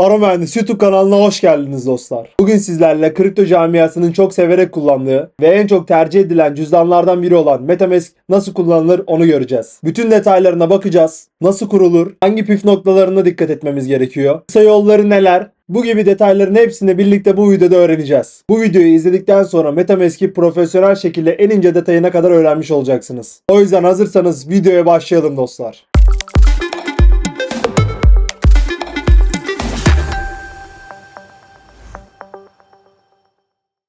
Para Mühendisi YouTube kanalına hoş geldiniz dostlar. Bugün sizlerle kripto camiasının çok severek kullandığı ve en çok tercih edilen cüzdanlardan biri olan Metamask nasıl kullanılır onu göreceğiz. Bütün detaylarına bakacağız. Nasıl kurulur? Hangi püf noktalarına dikkat etmemiz gerekiyor? Kısa yolları neler? Bu gibi detayların hepsini birlikte bu videoda öğreneceğiz. Bu videoyu izledikten sonra Metamask'i profesyonel şekilde en ince detayına kadar öğrenmiş olacaksınız. O yüzden hazırsanız videoya başlayalım dostlar.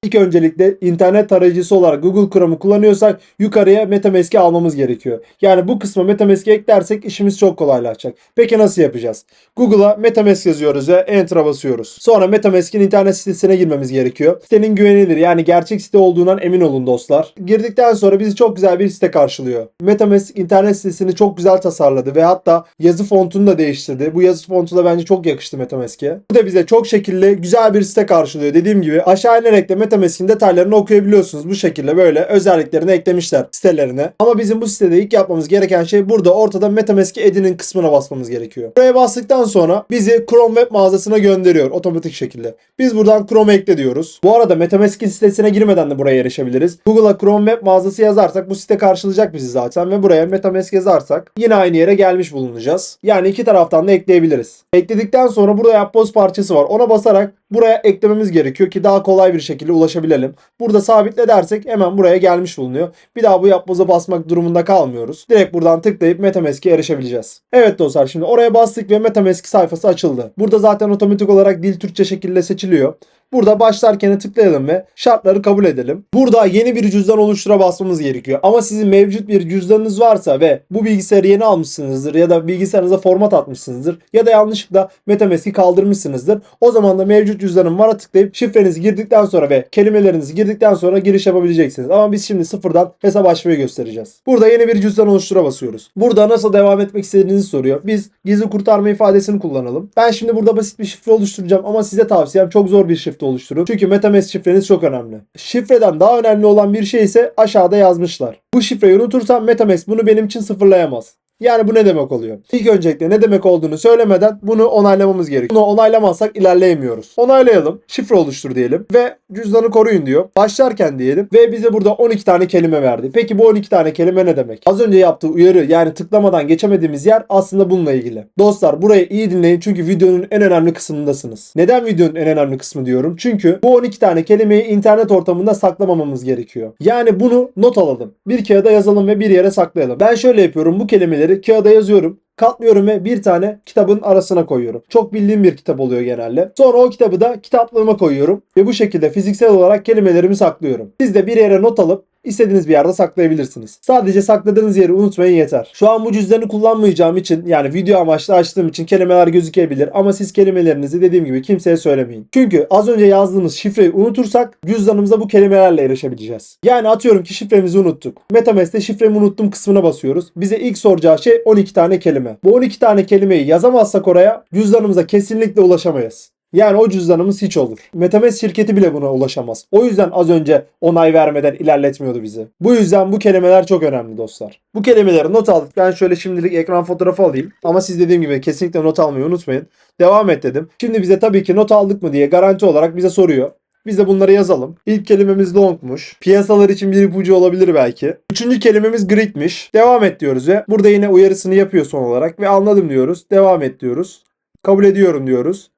İlk öncelikle internet tarayıcısı olarak Google Chrome'u kullanıyorsak yukarıya Metamask'i almamız gerekiyor. Yani bu kısma Metamask'i eklersek işimiz çok kolaylaşacak. Peki nasıl yapacağız? Google'a Metamask yazıyoruz ve Enter'a basıyoruz. Sonra Metamask'in internet sitesine girmemiz gerekiyor. Sitenin güvenilir yani gerçek site olduğundan emin olun dostlar. Girdikten sonra bizi çok güzel bir site karşılıyor. Metamask internet sitesini çok güzel tasarladı ve hatta yazı fontunu da değiştirdi. Bu yazı fontu da bence çok yakıştı Metamask'e. Bu da bize çok şekilli güzel bir site karşılıyor. Dediğim gibi aşağı inerek de Metamask'in detaylarını okuyabiliyorsunuz. Bu şekilde böyle özelliklerini eklemişler sitelerine. Ama bizim bu sitede ilk yapmamız gereken şey burada ortada Metamask'i edinin kısmına basmamız gerekiyor. Buraya bastıktan sonra bizi Chrome web mağazasına gönderiyor otomatik şekilde. Biz buradan Chrome ekle diyoruz. Bu arada Metamask'in sitesine girmeden de buraya erişebiliriz. Google'a Chrome web mağazası yazarsak bu site karşılayacak bizi zaten ve buraya Metamask yazarsak yine aynı yere gelmiş bulunacağız. Yani iki taraftan da ekleyebiliriz. Ekledikten sonra burada yapboz parçası var. Ona basarak buraya eklememiz gerekiyor ki daha kolay bir şekilde ulaşabilelim. Burada sabitle dersek hemen buraya gelmiş bulunuyor. Bir daha bu yapboza basmak durumunda kalmıyoruz. Direkt buradan tıklayıp Metamask'e erişebileceğiz. Evet dostlar şimdi oraya bastık ve Metamask sayfası açıldı. Burada zaten otomatik olarak dil Türkçe şekilde seçiliyor. Burada başlarken tıklayalım ve şartları kabul edelim. Burada yeni bir cüzdan oluştura basmamız gerekiyor. Ama sizin mevcut bir cüzdanınız varsa ve bu bilgisayarı yeni almışsınızdır ya da bilgisayarınıza format atmışsınızdır ya da yanlışlıkla Metamask'i kaldırmışsınızdır. O zaman da mevcut cüzdanım vara tıklayıp şifrenizi girdikten sonra ve kelimelerinizi girdikten sonra giriş yapabileceksiniz. Ama biz şimdi sıfırdan hesap açmayı göstereceğiz. Burada yeni bir cüzdan oluştura basıyoruz. Burada nasıl devam etmek istediğinizi soruyor. Biz gizli kurtarma ifadesini kullanalım. Ben şimdi burada basit bir şifre oluşturacağım ama size tavsiyem çok zor bir şifre oluşturun. Çünkü Metamask şifreniz çok önemli. Şifreden daha önemli olan bir şey ise aşağıda yazmışlar. Bu şifreyi unutursam Metamask bunu benim için sıfırlayamaz. Yani bu ne demek oluyor? İlk öncelikle ne demek olduğunu söylemeden bunu onaylamamız gerekiyor. Bunu onaylamazsak ilerleyemiyoruz. Onaylayalım. Şifre oluştur diyelim. Ve cüzdanı koruyun diyor. Başlarken diyelim. Ve bize burada 12 tane kelime verdi. Peki bu 12 tane kelime ne demek? Az önce yaptığı uyarı yani tıklamadan geçemediğimiz yer aslında bununla ilgili. Dostlar burayı iyi dinleyin çünkü videonun en önemli kısmındasınız. Neden videonun en önemli kısmı diyorum? Çünkü bu 12 tane kelimeyi internet ortamında saklamamamız gerekiyor. Yani bunu not alalım. Bir kağıda yazalım ve bir yere saklayalım. Ben şöyle yapıyorum. Bu kelimeleri kağıda yazıyorum. Katlıyorum ve bir tane kitabın arasına koyuyorum. Çok bildiğim bir kitap oluyor genelde. Sonra o kitabı da kitaplığıma koyuyorum. Ve bu şekilde fiziksel olarak kelimelerimi saklıyorum. Siz de bir yere not alıp istediğiniz bir yerde saklayabilirsiniz. Sadece sakladığınız yeri unutmayın yeter. Şu an bu cüzdanı kullanmayacağım için yani video amaçlı açtığım için kelimeler gözükebilir ama siz kelimelerinizi dediğim gibi kimseye söylemeyin. Çünkü az önce yazdığımız şifreyi unutursak cüzdanımıza bu kelimelerle erişebileceğiz. Yani atıyorum ki şifremizi unuttuk. Metamask'te şifremi unuttum kısmına basıyoruz. Bize ilk soracağı şey 12 tane kelime. Bu 12 tane kelimeyi yazamazsak oraya cüzdanımıza kesinlikle ulaşamayız. Yani o cüzdanımız hiç olur. Metamask şirketi bile buna ulaşamaz. O yüzden az önce onay vermeden ilerletmiyordu bizi. Bu yüzden bu kelimeler çok önemli dostlar. Bu kelimeleri not aldık. Ben şöyle şimdilik ekran fotoğrafı alayım. Ama siz dediğim gibi kesinlikle not almayı unutmayın. Devam et dedim. Şimdi bize tabii ki not aldık mı diye garanti olarak bize soruyor. Biz de bunları yazalım. İlk kelimemiz longmuş. Piyasalar için bir ipucu olabilir belki. Üçüncü kelimemiz gridmiş. Devam et diyoruz ve burada yine uyarısını yapıyor son olarak ve anladım diyoruz. Devam et diyoruz. Kabul ediyorum diyoruz.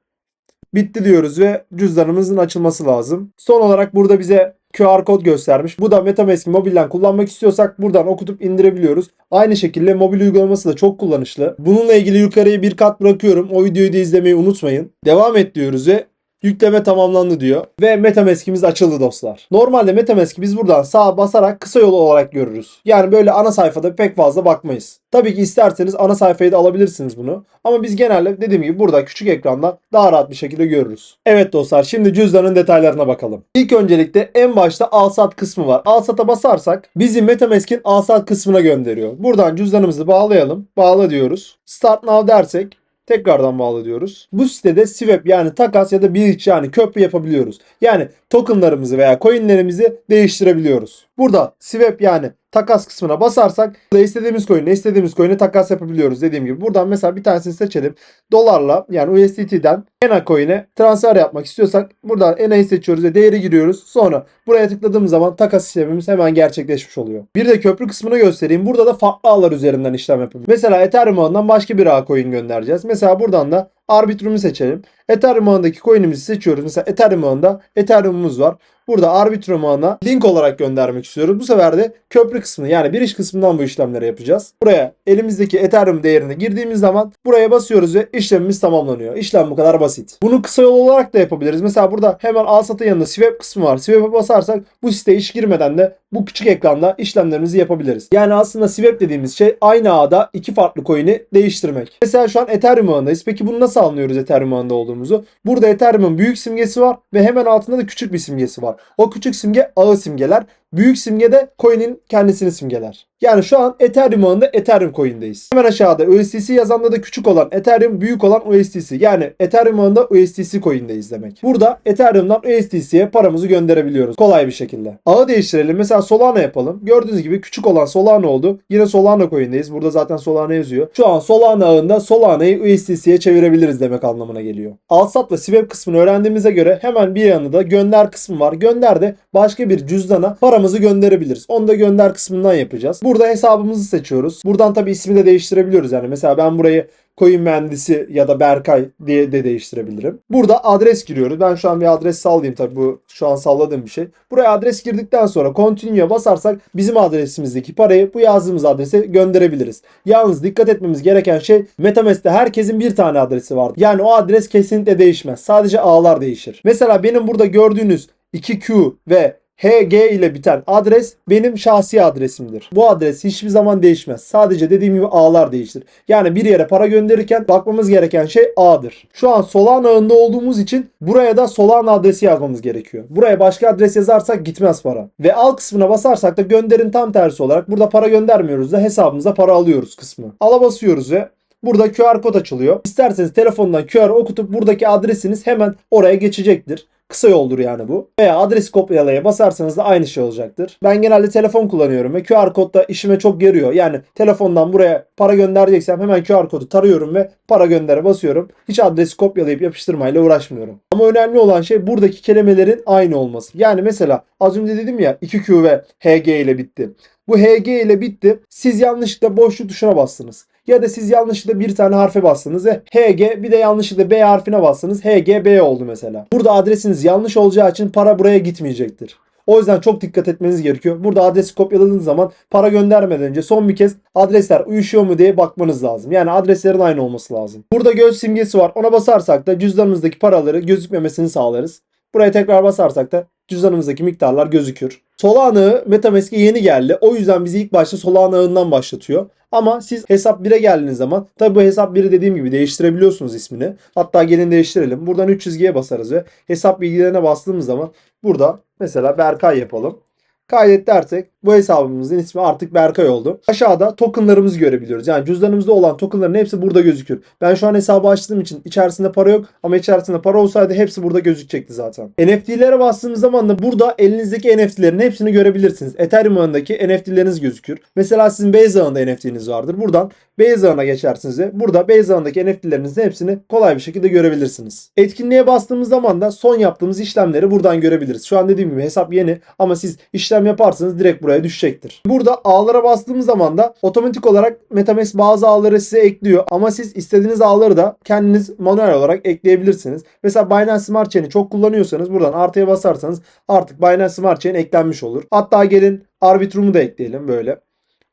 Bitti diyoruz ve cüzdanımızın açılması lazım. Son olarak burada bize QR kod göstermiş. Bu da Metamask mobilden kullanmak istiyorsak buradan okutup indirebiliyoruz. Aynı şekilde mobil uygulaması da çok kullanışlı. Bununla ilgili yukarıya bir kat bırakıyorum. O videoyu da izlemeyi unutmayın. Devam et diyoruz ve Yükleme tamamlandı diyor. Ve Metamask'imiz açıldı dostlar. Normalde Metamask'i biz buradan sağa basarak kısa yol olarak görürüz. Yani böyle ana sayfada pek fazla bakmayız. Tabii ki isterseniz ana sayfayı da alabilirsiniz bunu. Ama biz genelde dediğim gibi burada küçük ekranda daha rahat bir şekilde görürüz. Evet dostlar şimdi cüzdanın detaylarına bakalım. İlk öncelikle en başta alsat kısmı var. Alsat'a basarsak bizi Metamask'in alsat kısmına gönderiyor. Buradan cüzdanımızı bağlayalım. Bağla diyoruz. Start now dersek Tekrardan bağlı diyoruz. Bu sitede swap yani takas ya da bridge yani köprü yapabiliyoruz. Yani tokenlarımızı veya coinlerimizi değiştirebiliyoruz. Burada swap yani takas kısmına basarsak da istediğimiz coin'e istediğimiz coin'e takas yapabiliyoruz dediğim gibi. Buradan mesela bir tanesini seçelim. Dolarla yani USDT'den ENA coin'e transfer yapmak istiyorsak buradan ENA'yı seçiyoruz ve değeri giriyoruz. Sonra buraya tıkladığımız zaman takas işlemimiz hemen gerçekleşmiş oluyor. Bir de köprü kısmını göstereyim. Burada da farklı ağlar üzerinden işlem yapıyoruz. Mesela Ethereum ağından başka bir ağ coin göndereceğiz. Mesela buradan da Arbitrum'u seçelim. Ethereum ağındaki coin'imizi seçiyoruz. Mesela Ethereum ağında Ethereum'umuz var. Burada Arbitrum ağına link olarak göndermek istiyoruz. Bu sefer de köprü kısmını yani bir iş kısmından bu işlemleri yapacağız. Buraya elimizdeki Ethereum değerini girdiğimiz zaman buraya basıyoruz ve işlemimiz tamamlanıyor. İşlem bu kadar basit. Bunu kısa yol olarak da yapabiliriz. Mesela burada hemen al satın yanında swap kısmı var. Swap'e basarsak bu siteye hiç girmeden de bu küçük ekranda işlemlerimizi yapabiliriz. Yani aslında swap dediğimiz şey aynı ağda iki farklı coin'i değiştirmek. Mesela şu an Ethereum ağındayız. Peki bunu nasıl anlıyoruz Ethereum ağında olduğumuzu? Burada Ethereum'un büyük simgesi var ve hemen altında da küçük bir simgesi var. O küçük simge ağı simgeler. Büyük simge de coin'in kendisini simgeler. Yani şu an Ethereum ağında Ethereum coin'deyiz. Hemen aşağıda USDC yazanda da küçük olan Ethereum, büyük olan USDC. Yani Ethereum ağında USDC coin'deyiz demek. Burada Ethereum'dan USDC'ye paramızı gönderebiliyoruz kolay bir şekilde. Ağı değiştirelim. Mesela Solana yapalım. Gördüğünüz gibi küçük olan Solana oldu. Yine Solana coin'deyiz. Burada zaten Solana yazıyor. Şu an Solana ağında Solana'yı USDC'ye çevirebiliriz demek anlamına geliyor. Alsat ve swap kısmını öğrendiğimize göre hemen bir yanında gönder kısmı var. Gönder de başka bir cüzdana paramızı gönderebiliriz. Onu da gönder kısmından yapacağız. Burada hesabımızı seçiyoruz. Buradan tabi ismi de değiştirebiliyoruz. Yani mesela ben burayı coin mühendisi ya da Berkay diye de değiştirebilirim. Burada adres giriyoruz. Ben şu an bir adres sallayayım tabi bu şu an salladığım bir şey. Buraya adres girdikten sonra continue'ya basarsak bizim adresimizdeki parayı bu yazdığımız adrese gönderebiliriz. Yalnız dikkat etmemiz gereken şey Metamask'te herkesin bir tane adresi var. Yani o adres kesinlikle değişmez. Sadece ağlar değişir. Mesela benim burada gördüğünüz 2Q ve HG ile biten adres benim şahsi adresimdir. Bu adres hiçbir zaman değişmez. Sadece dediğim gibi ağlar değiştir. Yani bir yere para gönderirken bakmamız gereken şey ağdır. Şu an Solana ağında olduğumuz için buraya da Solana adresi yazmamız gerekiyor. Buraya başka adres yazarsak gitmez para. Ve al kısmına basarsak da gönderin tam tersi olarak burada para göndermiyoruz da hesabımıza para alıyoruz kısmı. Ala basıyoruz ve Burada QR kod açılıyor. İsterseniz telefondan QR okutup buradaki adresiniz hemen oraya geçecektir. Kısa yoldur yani bu. Veya adresi kopyalaya basarsanız da aynı şey olacaktır. Ben genelde telefon kullanıyorum ve QR kod da işime çok yarıyor. Yani telefondan buraya para göndereceksem hemen QR kodu tarıyorum ve para göndere basıyorum. Hiç adresi kopyalayıp yapıştırmayla uğraşmıyorum. Ama önemli olan şey buradaki kelimelerin aynı olması. Yani mesela az önce dedim ya 2Q ve HG ile bitti. Bu HG ile bitti. Siz yanlışlıkla boşluk tuşuna bastınız. Ya da siz yanlışlıkla bir tane harfe bastınız ve HG bir de yanlışlıkla B harfine bastınız. HGB oldu mesela. Burada adresiniz yanlış olacağı için para buraya gitmeyecektir. O yüzden çok dikkat etmeniz gerekiyor. Burada adresi kopyaladığınız zaman para göndermeden önce son bir kez adresler uyuşuyor mu diye bakmanız lazım. Yani adreslerin aynı olması lazım. Burada göz simgesi var. Ona basarsak da cüzdanımızdaki paraları gözükmemesini sağlarız. Buraya tekrar basarsak da cüzdanımızdaki miktarlar gözükür. Solana Metamask'e yeni geldi. O yüzden bizi ilk başta Solana ağından başlatıyor. Ama siz hesap 1'e geldiğiniz zaman tabi bu hesap 1'i dediğim gibi değiştirebiliyorsunuz ismini. Hatta gelin değiştirelim. Buradan 3 çizgiye basarız ve hesap bilgilerine bastığımız zaman burada mesela Berkay yapalım. Kaydet dersek bu hesabımızın ismi artık Berkay oldu. Aşağıda tokenlarımızı görebiliyoruz. Yani cüzdanımızda olan tokenların hepsi burada gözükür. Ben şu an hesabı açtığım için içerisinde para yok ama içerisinde para olsaydı hepsi burada gözükecekti zaten. NFT'lere bastığımız zaman da burada elinizdeki NFT'lerin hepsini görebilirsiniz. Ethereum ağındaki NFT'leriniz gözükür. Mesela sizin Base ağında NFT'niz vardır. Buradan Base ağına geçersiniz ve burada Base ağındaki NFT'lerinizin hepsini kolay bir şekilde görebilirsiniz. Etkinliğe bastığımız zaman da son yaptığımız işlemleri buradan görebiliriz. Şu an dediğim gibi hesap yeni ama siz işlem yaparsanız direkt buraya düşecektir. Burada ağlara bastığımız zaman da otomatik olarak Metamask bazı ağları size ekliyor ama siz istediğiniz ağları da kendiniz manuel olarak ekleyebilirsiniz. Mesela Binance Smart Chain'i çok kullanıyorsanız buradan artıya basarsanız artık Binance Smart Chain eklenmiş olur. Hatta gelin Arbitrum'u da ekleyelim böyle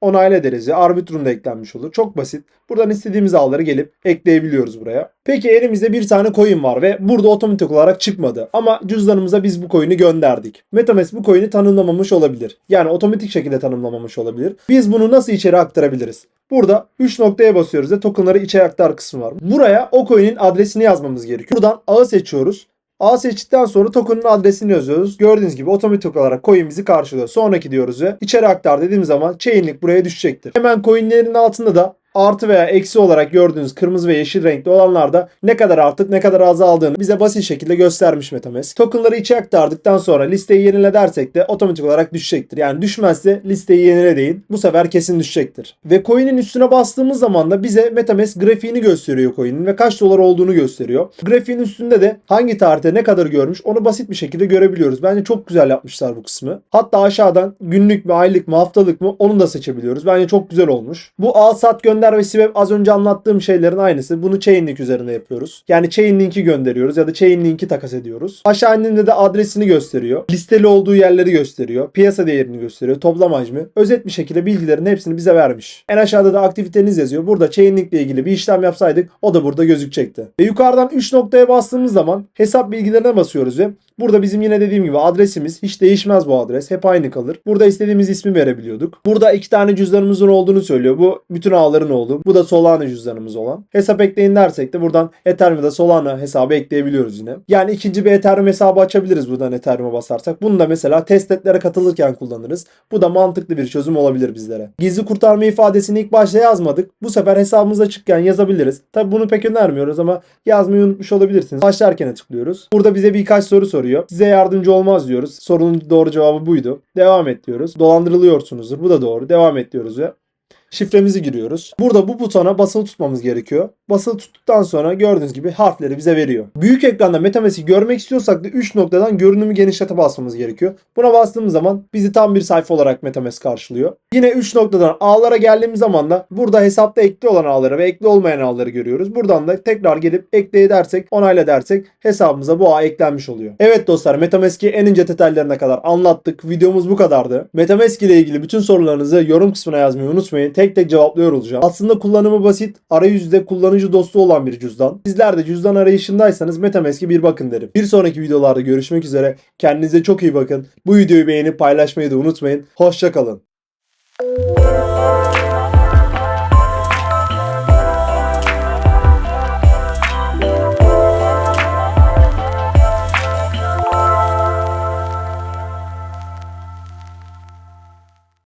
onayla ya. Arbitrum da eklenmiş olur. Çok basit. Buradan istediğimiz ağları gelip ekleyebiliyoruz buraya. Peki elimizde bir tane coin var ve burada otomatik olarak çıkmadı. Ama cüzdanımıza biz bu coin'i gönderdik. Metamask bu coin'i tanımlamamış olabilir. Yani otomatik şekilde tanımlamamış olabilir. Biz bunu nasıl içeri aktarabiliriz? Burada 3 noktaya basıyoruz ve tokenları içeri aktar kısmı var. Buraya o coin'in adresini yazmamız gerekiyor. Buradan ağı seçiyoruz. A seçtikten sonra token'ın adresini yazıyoruz. Gördüğünüz gibi otomatik olarak coin bizi karşılıyor. Sonraki diyoruz ve içeri aktar dediğim zaman chainlink buraya düşecektir. Hemen coinlerin altında da Artı veya eksi olarak gördüğünüz kırmızı ve yeşil renkli olanlarda ne kadar artıp ne kadar azaldığını bize basit şekilde göstermiş MetaMask. Tokenları içe aktardıktan sonra listeyi yenile dersek de otomatik olarak düşecektir. Yani düşmezse listeyi yenile deyin. Bu sefer kesin düşecektir. Ve coin'in üstüne bastığımız zaman da bize MetaMask grafiğini gösteriyor coin'in ve kaç dolar olduğunu gösteriyor. Grafiğin üstünde de hangi tarihte ne kadar görmüş onu basit bir şekilde görebiliyoruz. Bence çok güzel yapmışlar bu kısmı. Hatta aşağıdan günlük mü, aylık mı, haftalık mı onu da seçebiliyoruz. Bence çok güzel olmuş. Bu al sat gönder ve swap az önce anlattığım şeylerin aynısı. Bunu Chainlink üzerinde yapıyoruz. Yani Chainlink'i gönderiyoruz ya da Chainlink'i takas ediyoruz. Aşağı indiğinde de adresini gösteriyor. Listeli olduğu yerleri gösteriyor. Piyasa değerini gösteriyor. Toplam hacmi. Özet bir şekilde bilgilerin hepsini bize vermiş. En aşağıda da aktiviteniz yazıyor. Burada Chainlink ile ilgili bir işlem yapsaydık o da burada gözükecekti. Ve yukarıdan 3 noktaya bastığımız zaman hesap bilgilerine basıyoruz ve Burada bizim yine dediğim gibi adresimiz hiç değişmez bu adres. Hep aynı kalır. Burada istediğimiz ismi verebiliyorduk. Burada iki tane cüzdanımızın olduğunu söylüyor. Bu bütün ağların olduğu. Bu da Solana cüzdanımız olan. Hesap ekleyin dersek de buradan Ethereum ya da Solana hesabı ekleyebiliyoruz yine. Yani ikinci bir Ethereum hesabı açabiliriz buradan Ethereum'a basarsak. Bunu da mesela testnetlere katılırken kullanırız. Bu da mantıklı bir çözüm olabilir bizlere. Gizli kurtarma ifadesini ilk başta yazmadık. Bu sefer hesabımız açıkken yazabiliriz. Tabi bunu pek önermiyoruz ama yazmayı unutmuş olabilirsiniz. Başlarken tıklıyoruz. Burada bize birkaç soru soruyor. Size yardımcı olmaz diyoruz. Sorunun doğru cevabı buydu. Devam et diyoruz. Dolandırılıyorsunuzdur. Bu da doğru. Devam et diyoruz ve şifremizi giriyoruz. Burada bu butona basılı tutmamız gerekiyor. Basılı tuttuktan sonra gördüğünüz gibi harfleri bize veriyor. Büyük ekranda MetaMask'i görmek istiyorsak da 3 noktadan görünümü genişlete basmamız gerekiyor. Buna bastığımız zaman bizi tam bir sayfa olarak MetaMask karşılıyor. Yine 3 noktadan ağlara geldiğimiz zaman da burada hesapta ekli olan ağları ve ekli olmayan ağları görüyoruz. Buradan da tekrar gelip ekle edersek, onayla dersek hesabımıza bu ağ eklenmiş oluyor. Evet dostlar MetaMask'i en ince detaylarına kadar anlattık. Videomuz bu kadardı. MetaMask ile ilgili bütün sorularınızı yorum kısmına yazmayı unutmayın. Tek tek cevaplıyor olacağım. Aslında kullanımı basit, arayüzde kullanıcı dostu olan bir cüzdan. Sizler de cüzdan arayışındaysanız MetaMask'e bir bakın derim. Bir sonraki videolarda görüşmek üzere. Kendinize çok iyi bakın. Bu videoyu beğenip paylaşmayı da unutmayın. Hoşçakalın.